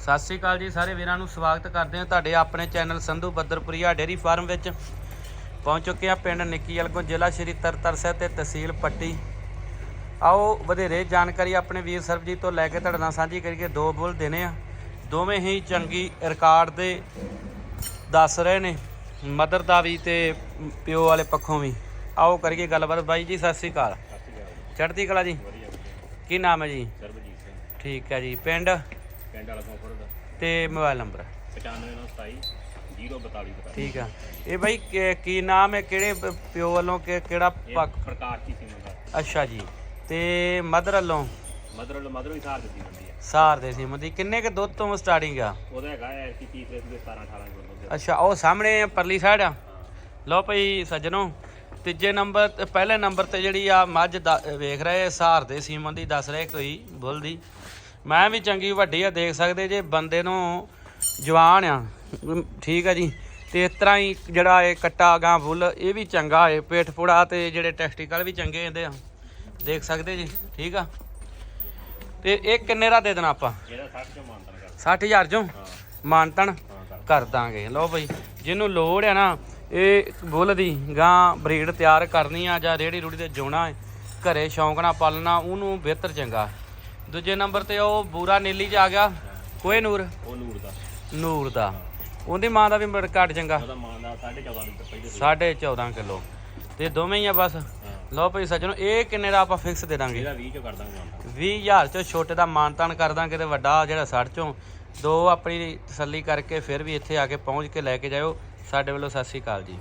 ਸਤਿ ਸ੍ਰੀ ਅਕਾਲ ਜੀ ਸਾਰੇ ਵੀਰਾਂ ਨੂੰ ਸਵਾਗਤ ਕਰਦੇ ਹਾਂ ਤੁਹਾਡੇ ਆਪਣੇ channel Sandhu Baddarpuria dairy farm ਵਿੱਚ। ਪਹੁੰਚ ਚੁੱਕੇ ਹਾਂ ਪਿੰਡ ਨਿੱਕੀ ਅਲਗੋ ਜ਼ਿਲ੍ਹਾ ਸ਼੍ਰੀ ਤਰਤਰ ਸਾਹਿਬ ਤੇ ਤਹਿਸੀਲ ਪੱਟੀ। ਆਓ ਵਧੇਰੇ ਜਾਣਕਾਰੀ ਆਪਣੇ ਵੀਰ ਸਰਬਜੀਤ ਤੋਂ ਲੈ ਕੇ ਤੁਹਾਡੇ ਨਾਲ ਸਾਂਝੀ ਕਰੀਏ। ਦੋ ਬੁੱਲ ਦੇਣੇ ਆ। ਦੋਵੇਂ ਹੀ ਚੰਗੀ ਰਿਕਾਰਡ ਦੇ ਦੱਸ ਰਹੇ ਨੇ ਮਦਰ ਦਾ ਵੀ ਤੇ ਪਿਓ ਵਾਲੇ ਪੱਖੋਂ ਵੀ। ਆਓ ਕਰੀਏ ਗੱਲਬਾਤ। ਬਾਈ ਜੀ ਸਤਿ ਸ੍ਰੀ ਅਕਾਲ। ਚੜ੍ਹਦੀ ਕਲਾ ਜੀ। ਕੀ ਨਾਮ ਹੈ ਜੀ? ਸਰਬਜੀਤ ਸਿੰਘ। ਠੀਕ ਹੈ ਜੀ। ਪਿੰਡ? ਪਿੰਡ ਵਾਲਾ ਕੋਫਰ ਦਾ ਤੇ ਮੋਬਾਈਲ ਨੰਬਰ? 95927 042 ਠੀਕ ਆ। ਇਹ ਬਾਈ ਕੀ- ਕੀ ਨਾਮ ਹੈ? ਕਿਹੜੇ ਪ- ਪਿਓ ਵੱਲੋਂ ਕਿ ਕਿਹੜਾ ਪੱਕ ਪ੍ਰਕਾਸ਼ ਦੀ ਸੀ ਮੰਗਾ ਅੱਛਾ ਜੀ। ਤੇ ਮਦਰ ਵੱਲੋਂ? ਮਦਰ ਮਦਰ ਵੀ ਸਾਰ ਦਿੱਤੀ ਹੁੰਦੀ ਹੈ ਸਾਰ ਦੇ ਸੀ ਮੰਦੀ ਕਿੰਨੇ ਕੇ ਦੁੱਧ ਤੋਂ ਸਟਾਰਟਿੰਗ ਆ? ਉਹਦਾ ਹੈਗਾ ਹੈ ਕਿ ਤੀਸਰੇ ਸੂਏ 17 18 ਕਿਲੋ ਅੱਛਾ ਉਹ ਸਾਹਮਣੇ ਪਰਲੀ ਸਾਈਡ ਆ? ਹਾਂ। ਲਓ ਭਈ ਸੱਜਣੋ ਤੀਜੇ ਨੰਬਰ ਤੇ ਪਹਿਲੇ ਨੰਬਰ ਤੇ ਜਿਹੜੀ ਆ ਮੱਝ ਦਾ- ਵੇਖ ਰਹੇ ਸਾਰ ਦੇ ਸੀਮਨ ਦੀ ਦੱਸ ਰਹੇ ਕੋਈ ਬੁੱਲ ਦੀ। ਮੈਂ ਵੀ ਚੰਗੀ ਵੱਡੀ ਆ ਦੇਖ ਸਕਦੇ ਜੇ ਬੰਦੇ ਨੂੰ ਜਵਾਨ ਆ। ਠੀਕ ਆ ਜੀ। ਤੇ ਇਸ ਤਰ੍ਹਾਂ ਹੀ ਜਿਹੜਾ ਇਹ ਕੱਟਾ ਗਾਂ ਬੁੱਲ ਇਹ ਵੀ ਚੰਗਾ ਏ ਪੇਟ ਪੁੜਾ ਤੇ ਜਿਹੜੇ ਟੈਸਟੀਕਲ ਵੀ ਚੰਗੇ ਇਹਦੇ ਆ। ਦੇਖ ਸਕਦੇ ਜੀ ਠੀਕ ਆ? ਤੇ ਇਹ ਕਿੰਨੇ ਦਾ ਦੇ ਦੇਣਾ ਆਪਾਂ? ਇਹਦਾ 60 ਚੋਂ ਮਾਨਤਨ ਕਰ 60000 ਚੋਂ? ਹਾਂ। ਮਾਨਤਨ ਹਾਂ ਕਰ ਕਰ ਦਾਂਗੇ। ਲਓ ਬਈ ਜਿਹਨੂੰ ਲੋੜ ਹੈ ਨਾ ਇਹ ਬੁੱਲ ਦੀ ਗਾਂ ਬਰੀਡ ਤਿਆਰ ਕਰਨੀ ਆ ਜਾਂ ਰੇੜੀ ਰੂੜੀ ਤੇ ਜੋਣਾ ਹੈ ਘਰੇ ਸ਼ੌਂਕ ਨਾਲ ਪਾਲਣਾ ਉਹਨੂੰ ਬਿਹਤਰ ਚੰਗਾ। ਦੂਜੇ ਨੰਬਰ ਤੇ ਉਹ ਬੂਰਾ ਨੀਲੀ ਚ ਆ ਗਿਆ। ਕੋਏ ਨੂਰ? ਉਹ ਨੂਰ ਦਾ। ਨੂਰ ਦਾ। ਉਹਦੀ ਮਾਂ ਦਾ ਵੀ ਘੱਟ ਚੰਗਾ। ਉਹਦਾ ਮਾਨ ਦਾ 14.5 ਲੀਟਰ ਪਹਿਲੇ ਸੀ। 14.5 ਕਿਲੋ। ਤੇ ਦੋਵੇਂ ਹੀ ਆ ਬਸ। ਲਓ ਭਈ ਸੱਜਣੋ ਇਹ ਕਿੰਨੇ ਦਾ ਆਪਾਂ ਫਿਕਸ ਦੇ ਦਾਂਗੇ? ਇਹਦਾ 20 ਚੋਂ ਕਰ ਦਾਂਗੇ ਮਾਨਤਨ 20000 ਚੋਂ ਛੋਟੇ ਦਾ ਮਾਨਤਾਨ ਕਰ ਦਾਂਗੇ ਤੇ ਵੱਡਾ ਜਿਹੜਾ 60 ਚੋਂ ਦੋ ਆਪਣੀ ਤਸੱਲੀ ਕਰਕੇ ਫਿਰ ਵੀ ਇੱਥੇ ਆ ਕੇ ਪਹੁੰਚ ਕੇ ਲੈ ਕੇ ਜਾਇਓ। ਸਾਡੇ ਵੱਲੋਂ ਸਤਿ ਸ੍ਰੀ ਅਕਾਲ ਜੀ।